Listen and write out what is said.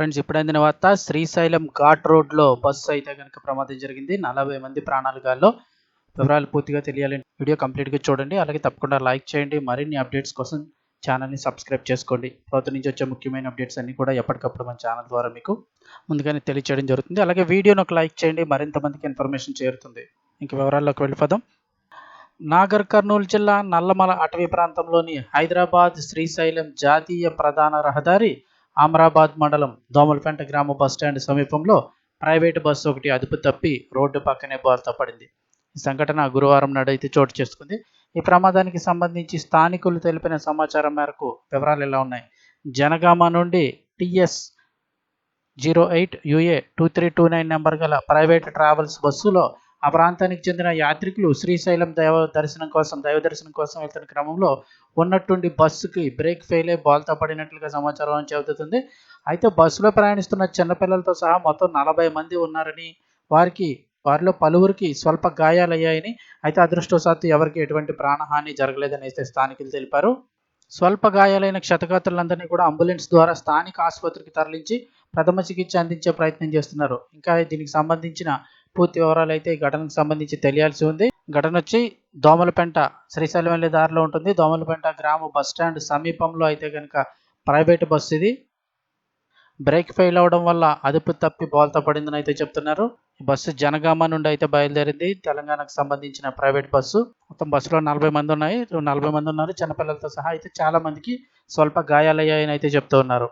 Friends ఇప్పుడు అందిన వార్త శ్రీశైలం ఘాట్ రోడ్లో బస్సు అయితే కనుక ప్రమాదం జరిగింది. నలభై మంది ప్రాణాలు గాల్లో. వివరాలు పూర్తిగా తెలియాలంటే వీడియో కంప్లీట్గా చూడండి. అలాగే తప్పకుండా లైక్ చేయండి. మరిన్ని అప్డేట్స్ కోసం ఛానల్ని సబ్స్క్రైబ్ చేసుకోండి. ప్రభుత్వం నుంచి వచ్చే ముఖ్యమైన అప్డేట్స్ అన్నీ కూడా ఎప్పటికప్పుడు మన ఛానల్ ద్వారా మీకు ముందుగానే తెలియచేయడం జరుగుతుంది. అలాగే వీడియోను ఒక లైక్ చేయండి. మరింత మందికి ఇన్ఫర్మేషన్ చేరుతుంది. ఇంక వివరాల్లోకి వెళ్ళిపోదాం. నాగర్ కర్నూలు జిల్లా నల్లమల అటవీ ప్రాంతంలోని హైదరాబాద్ శ్రీశైలం జాతీయ ప్రధాన రహదారి ఆమ్రాబాద్ మండలం దోమలపెంట గ్రామ బస్టాండ్ సమీపంలో ప్రైవేటు బస్సు ఒకటి అదుపు తప్పి రోడ్డు పక్కనే బోల్తా పడింది. ఈ సంఘటన గురువారం నాడైతే చోటు చేసుకుంది. ఈ ప్రమాదానికి సంబంధించి స్థానికులు తెలిపిన సమాచారం మేరకు వివరాలు ఇలా ఉన్నాయి? జనగామ నుండి TS zero eight UA two three two nine number గల ప్రైవేట్ ట్రావెల్స్ బస్సులో ఆ ప్రాంతానికి చెందిన యాత్రికులు శ్రీశైలం దైవ దర్శనం కోసం దైవ దర్శనం కోసం వెళ్తున్న క్రమంలో ఉన్నటువంటి బస్సుకి బ్రేక్ ఫెయిల్ అయి బాల్తో పడినట్లుగా సమాచారం చెబుతుంది. అయితే బస్సులో ప్రయాణిస్తున్న చిన్నపిల్లలతో సహా మొత్తం నలభై మంది ఉన్నారని వారికి వారిలో పలువురికి స్వల్ప గాయాలయ్యాయని అయితే అదృష్టవశాత్తు ఎవరికి ఎటువంటి ప్రాణహాని జరగలేదని అయితే స్థానికులు తెలిపారు. స్వల్ప గాయాలైన క్షతగాత్రులందరినీ కూడా అంబులెన్స్ ద్వారా స్థానిక ఆసుపత్రికి తరలించి ప్రథమ చికిత్స అందించే ప్రయత్నం చేస్తున్నారు. ఇంకా దీనికి సంబంధించిన పూర్తి వివరాలు అయితే ఈ ఘటనకు సంబంధించి తెలియాల్సి ఉంది. ఘటన వచ్చి దోమలపెంట శ్రీశైలం వెళ్ళే దారిలో ఉంటుంది. దోమలపెంట గ్రామ బస్ స్టాండ్ సమీపంలో అయితే కనుక ప్రైవేట్ బస్సు ఇది. బ్రేక్ ఫెయిల్ అవడం వల్ల అదుపు తప్పి బోల్తా పడిందని అయితే చెప్తున్నారు. ఈ బస్సు జనగామ నుండి అయితే బయలుదేరింది. తెలంగాణకు సంబంధించిన ప్రైవేట్ బస్సు. మొత్తం బస్సులో నలభై మంది ఉన్నాయి. నలభై మంది ఉన్నారు. చిన్నపిల్లలతో సహా అయితే చాలా మందికి స్వల్ప గాయాలయ్యాయని అయితే చెప్తూ ఉన్నారు.